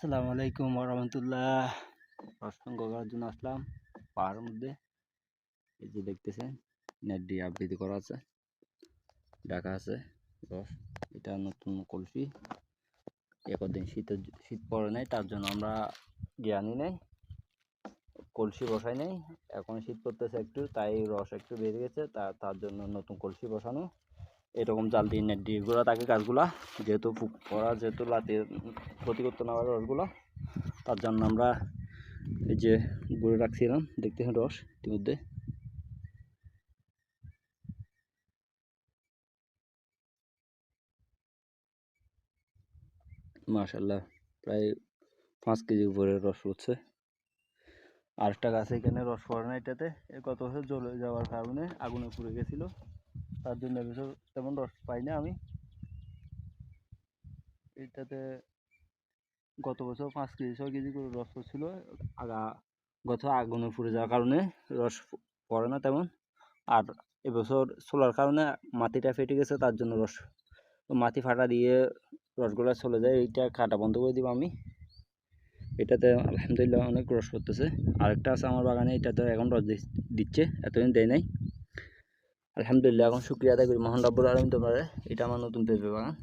আসসালামু আলাইকুম রহমতুল্লাহ প্রসঙ্গ করার জন্য আসলাম পাহাড়ের মধ্যে। এই যে দেখতেছেন নেট দিয়ে আবৃত্তি করা আছে ঢাকা আছে রস এটা নতুন কলসি। একদিন শীতের শীত পড়ে নাই তার জন্য আমরা জ্ঞানী নেই কলসি বসাই নাই। এখন শীত পড়তেছে একটু তাই রস একটু বেড়ে গেছে তা তার জন্য নতুন কলসি বসানো। এরকম জাল দিয়ে নেট দিয়ে ঘোরা থাকে গাছগুলা। যেহেতু ফুক পড়া যেহেতু লাতে ক্ষতি করতে না পারে রসগুলো তার জন্য আমরা এই যে ঘুরে রাখছিলাম দেখতেছেন রস ইতিমধ্যে। মাশাল্লাহ প্রায় পাঁচ কেজি উপরে রস উঠছে আরেকটা গাছে এখানে রস পড়ে না এটাতে, এ কত বছর জ্বলে যাওয়ার কারণে আগুনে পুড়ে গেছিল। তার জন্য এবছর তেমন রস পাই না আমি। এটাতে গত বছর পাঁচ কেজি, ছয় কেজি করে রস ছিল আগা, গত আগুনে পুড়ে যাওয়ার কারণে রস পড়ে না তেমন। আর এবছর সোলার কারণে মাটিটা ফেটে গেছে, তার জন্য রস। মাটি ফাটা দিয়ে রসগুলো চলে যায়, এইটা কাটা বন্ধ করে দিব আমি। এটাতে আলহামদুলিল্লাহ অনেক রস করতেছে আরেকটা আছে আমার বাগানে, এটাতে এখন রস দিচ্ছে, এতদিন দেয় নাই। আলহামদুলিল্লাহ এখন শুক্রিয়া আদায় করি। মোহন রাব্বুল আলম তোমার এটা আমার নতুন পেঁপে বাগান